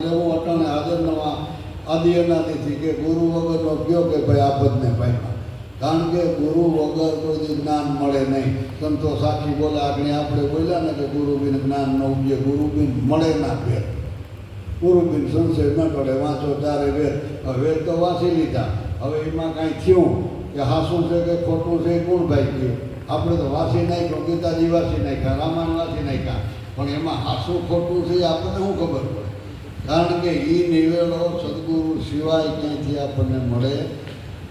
હું અટાણે હાજર નવા આદિ અનાદિથી કે ગુરુ વગરનો કયો કે ભાઈ આપદને ભાઈમાં કારણ કે ગુરુ વગર કોઈ જ્ઞાન મળે નહીં. સંતો સાચી બોલે આગળ આપણે બોલ્યા ને કે ગુરુબિન જ્ઞાન ન ઉપજે, ગુરુબિન મળે ના ભેદ ગુરુ બિન સંશય ન પડે વાંચો ત્યારે વેદ. હવે વેદ તો વાંચી લીધા. હવે એમાં કાંઈ થયું કે હાસું છે કે ખોટું છે એ કોણ ભાઈ ગયું આપણે તો વાંચી નાખ્યો, ગીતાજી વાંચી નાખ્યા, રામાયણ વાંચી નાખ્યા. પણ એમાં હાસું ખોટું છે આપણને શું ખબર પડે? કારણ કે એ નિવેડો સદગુરુ સિવાય ક્યાંયથી આપણને મળે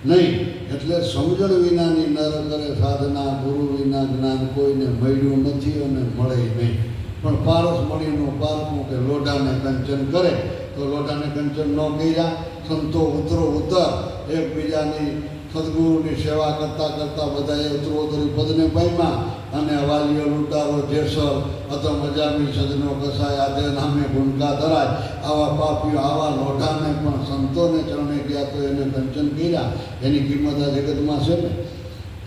નહીં. એટલે સમજણ વિનાની નર સાધના ગુરુ વિના જ્ઞાન કોઈને મળ્યું નથી અને મળે નહીં. પણ પારસ મળીનું પારકું કે લોઢાને કંચન કરે. તો લોઢાને કંચન ન કર્યા, સંતો ઉતરો ઉતર, એકબીજાની સદગુરુની સેવા કરતાં કરતાં બધાએ ઉત્તરોત્તરી પદને પામ્યા અને વાલીઓ લૂંટારો, જેસર અથવા મજામી, સજનો કસાય આદે નામે ભૂમિકા ધરાય, આવા પાપીઓ, આવા લોઢાને પણ સંતોને ચરણે ગયા તો એને કંચન કર્યા. એની કિંમત આ જગતમાં છે ને?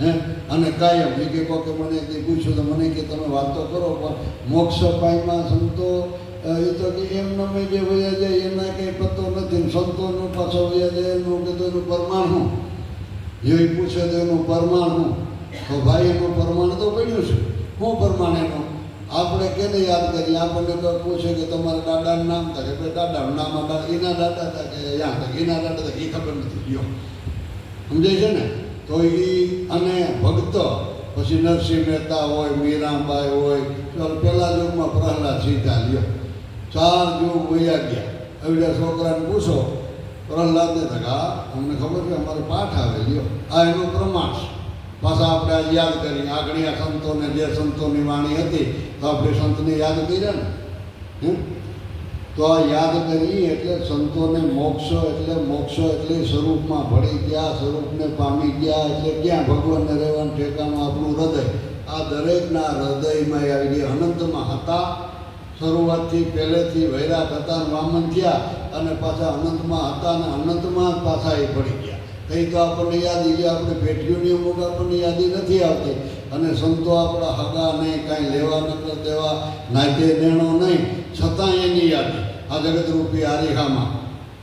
હે? અને કાયમ, એ કે કોકે મને તે પૂછ્યું તો મને કે તમે વાતો કરો, પણ મોક્ષ પાયમાં સંતો એ તો કે એમ નમે જે વયા જાય, એના કંઈ પત્તો નથી સંતોનું પાછો વયા જાય, એનું કે તો એનું પરમાણ એ પૂછે તો એનું પરમાણ તો ભાઈ એનું પરમાણ તો પડ્યું છે. શું પરમાણ એનું? આપણે કેને યાદ કરીએ? આપણને તો પૂછે કે તમારા દાદાનું નામ થાય ભાઈ, દાદાનું નામ દાદા, એના દાદા હતા કે યા હતા? એના દાદા હતા એ ખબર નથી. ગયો સમજાય છે ને? તો એ અને ભક્ત, પછી નરસિંહ મહેતા હોય, મીરાબાઈ હોય, ચાલ પહેલા યુગમાં પ્રહલાદ સીતા લ્યો. ચાર યુગ વયા ગયા. એવડા છોકરાને પૂછો પ્રહલાદને થકા અમને ખબર છે, અમારે પાઠ આવે, લ્યો. આ એનું પ્રમાણ છે. પાછા આપણે આ યાદ કરી, આગળ આ સંતોને, જે સંતોની વાણી હતી, તો આપણે સંતને યાદ કર્યા ને? હમ? તો આ યાદ કરી એટલે સંતોને મોક્ષ એટલે મોક્ષ એટલે સ્વરૂપમાં ભળી ગયા, સ્વરૂપને પામી ગયા, એટલે ક્યાં ભગવાનને રહેવાનું ઠેકાણું? આપણું હૃદય. આ દરેકના હૃદયમાં આવી ગયા અનંતમાં હતા. શરૂઆતથી પહેલેથી વૈરાગ હતા, વામન થયા. અને પાછા અનંતમાં હતા અને અનંતમાં પાછા એ પડી ગયા. કંઈ તો આપણને યાદી જે આપણે પેટીઓની અમુક આપણને યાદી નથી આવતી. અને સંતો આપણા હગા નહીં, કાંઈ લેવા નકર દેવા, નાતે દેણો નહીં. છતાં એની યાદી. આ જગતરૂપી આરિહામાં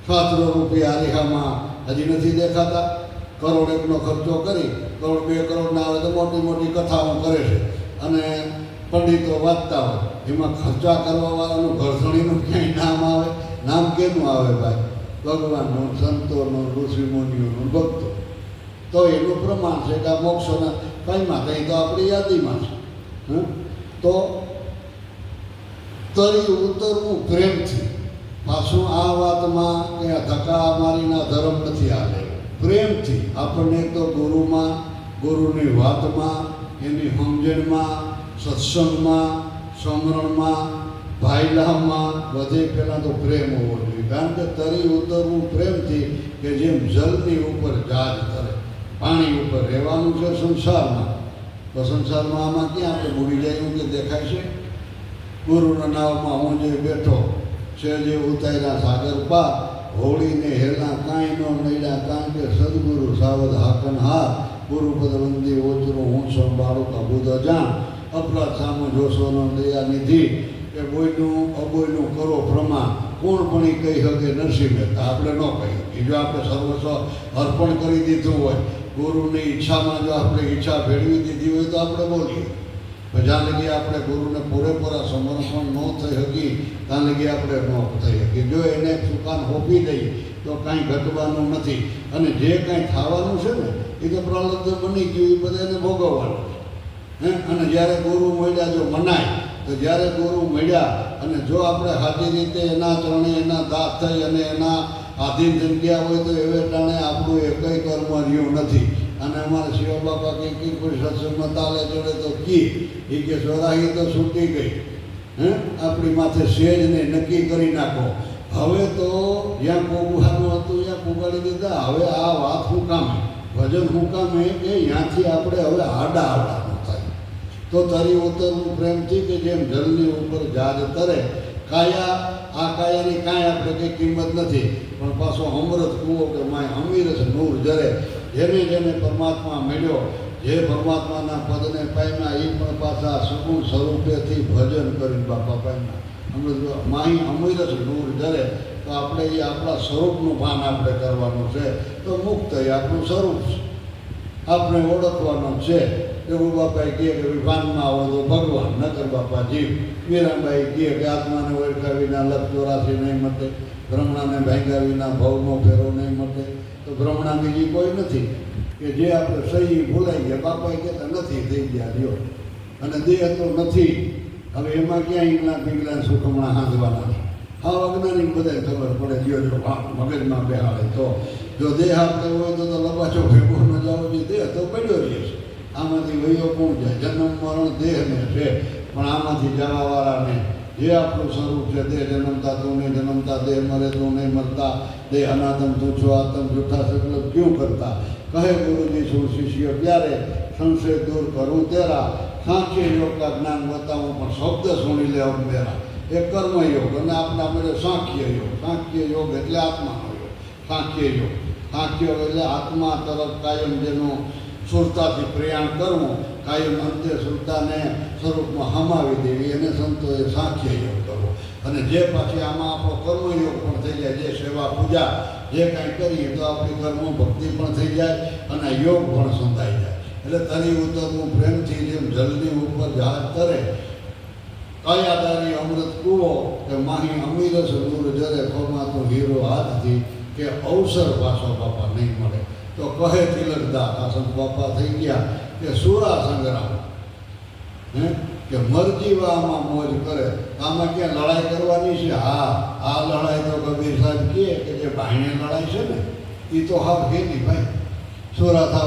શાસ્ત્રો રૂપી આરિહામાં હજી નથી દેખાતા. કરોડ એકનો ખર્ચો કરી, કરોડ બે કરોડના આવે તો મોટી મોટી કથાઓ કરે છે. અને પંડિતો વાંચતા હોય, એમાં ખર્ચા કરવાવાળાનું ઘરસણીનું ક્યાંય નામ આવે? નામ કેનું આવે ભાઈ? ભગવાનનું, સંતોનું, ઋષિમુનિઓનું, ભક્તો. તો એનું પ્રમાણ છે કે આ મોક્ષોના કંઈમાં કંઈ તો આપણી યાદીમાં છે? તો તરી ઉતરવું પ્રેમથી. પાછું આ વાતમાં કે ધક્કા મારીના ધર્મ નથી આવે પ્રેમથી. આપણને તો ગુરુમાં, ગુરુની વાતમાં, એની સમજણમાં, સત્સંગમાં, સમરણમાં ભાઈલામાં બધે પહેલાં તો પ્રેમ હોવો જોઈએ. કારણ કે તરી ઉતરવું પ્રેમથી કે જેમ જલની ઉપર જાજ તરે પાણી ઉપર રહેવાનું છે સંસારમાં. તો સંસારમાં આમાં ક્યાં આપણે ભૂલી જાય કે દેખાય છે? ગુરુના નાવમાં હું જે બેઠો, છે જે ઉતાર્યા સાગર પાર, હોળીને હેલા કાંઈ નો નડ્યા કારણ કે સદગુરુ સાવધ હાકન હાર, ગુરુપદ વંદી ઓચરો હું સંભાળો કબૂદ જાણ. અપરાધ સામો જોશોનો દયા નિધિ કે બોયનું, અબોયનું કરો પ્રમાણ. કોણ પણ એ કહી શકે નરસિંહ મહેતા આપણે ન કહીએ. એ જો આપણે સર્વસ્વ અર્પણ કરી દીધું હોય, ગુરુની ઈચ્છામાં જો આપણે ઈચ્છા ભેળવી દીધી હોય તો આપણે બોલીએ. જ્યાં લગી આપણે ગુરુને પૂરેપૂરા સમર્પણ ન થઈ શકી ત્યાં લગી આપણે ન થઈ શકીએ. જો એને સુકાન હોપી દઈએ તો કાંઈ ઘટવાનું નથી. અને જે કાંઈ થવાનું છે ને, એ તો પ્રલબ્ધ બની ગયું, એ બધાને ભોગવવાનું. હે? અને જ્યારે ગુરુ મળ્યા જો મનાય તો જ્યારે ગુરુ મળ્યા અને જો આપણે સાચી રીતે એના ચરણે એના દાસ થઈ અને એના આધીન જગ્યા હોય તો એવે ટાણે આપણું એકય કર્મ રહ્યું નથી. અને અમારે શિવ બાપા કે કી કોઈ સત્સંગમાં તાલે ચડે તો કી? એ કે સોરાહી તો છૂટી ગઈ. હે? આપણી માથે સેજ ને નક્કી કરી નાખો. હવે તો જ્યાં પોગવાનું હતું ત્યાં પોગાડી દીધા. હવે આ વાત શું કામે? ભજન શું કામે? કે ત્યાંથી આપણે હવે આડા આડા તો તરી ઉતરવું પ્રેમથી કે જેમ જલની ઉપર જાજ તરે, કાયા, આ કાયાની કાંઈ આપણે કંઈ કિંમત નથી, પણ પાછો અમૃત કૂવો કે માય અમીરસ નૂર જરે, જેને જેને પરમાત્મા મળ્યો, જે પરમાત્માના પદને પામ્યા એ પણ પાછા સગુણ સ્વરૂપેથી ભજન કરીને બાપા પામ્યા. અમૃત માહી અમૃત નૂર જરે, તો આપણે એ આપણા સ્વરૂપનું ભાન આપણે કરવાનું છે. તો મુક્ત એ આપણું સ્વરૂપ છે. આપણે ઓળખવાનું છે. એવું બાપાએ કહે કે વિભાનમાં આવો તો ભગવાન, નકર બાપા જીવ. મીરાબાઈ કહે કે આત્માને ઓળખા વિના લપ ચોરાસી નહીં મટે ભ્રમણાને ભાંગ્યા વિના ભવનો ફેરો નહીં મટે. તો ભ્રમણા બીજી કોઈ નથી. કે જે આપણે સહી ભૂલાઈ ગયા, બાપાએ કહેતા નથી, થઈ ગયા રહ્યો અને દેહ તો નથી. હવે એમાં ક્યાં ઈંગલા પીંગલા સુખમણા હાંધવાના હા અજ્ઞાની બધાય ખબર પડે જો જો મગજમાં બેહાડે. તો જો દેહ આપતો હોય તો લબાચો ભેગો ન જાવ જે દેહ તો પડ્યો રહે છે. આમાંથી વયો કોણ છે જન્મ, મરણ, દેહને છે. પણ આમાંથી જવાવાળાને જે આપણું સ્વરૂપ છે, દેહ જન્મતા તું નહીં, જન્મતા દેહ મરે તું નહીં મરતા. દેહ અનાતમ તું છો આતમ, જૂઠા સકલ ક્યું કરતા? કહે ગુરુજી શું શિષ્ય, ક્યારે સંશય દૂર કરું તેરા? સાંખ્ય યોગના જ્ઞાન બતાવું, પણ શબ્દ સુણી લે મેરા એ કર્મયોગ અને આપણા મળે સાંખ્ય યોગ. સાંખ્ય યોગ એટલે આત્માનો યોગ. સાંખ્ય યોગ. સાંખ્ય એટલે આત્મા તરફ કાયમ જેનું સુરતાથી પ્રયાણ કરવું, કાયમ અંતે સુરતાને સ્વરૂપમાં હમાવી દેવી અને સંતોએ સાંખ્ય યોગ કરવો. અને જે પાછી આમાં આપણો કર્મયોગ પણ થઈ જાય, જે સેવા પૂજા જે કાંઈ કરીએ તો આપણી કર્મ ભક્તિ પણ થઈ જાય અને યોગ પણ સંધાઈ જાય. એટલે તરી ઉતરવું પ્રેમથી જેમ જલની ઉપર જહાજ તરે, કયાદારી અમૃત કુવો, કે માહી અમીરસ દૂર જરે, ખોમાં તો હીરો હાથથી કે અવસર પાછો બાપા નહીં મળે. તો કહે તિલકદાર આ સંત બાપા થઈ ગયા કે સુરા સંગ્રામ. હે? કે મરજીવામાં મોજ કરે. આમાં ક્યાં લડાઈ કરવાની છે? હા, આ લડાઈ તો કબીર સાહેબ કે જે ભાઈને લડાઈ છે ને એ તો હા નહીં ભાઈ. સુરા થાવ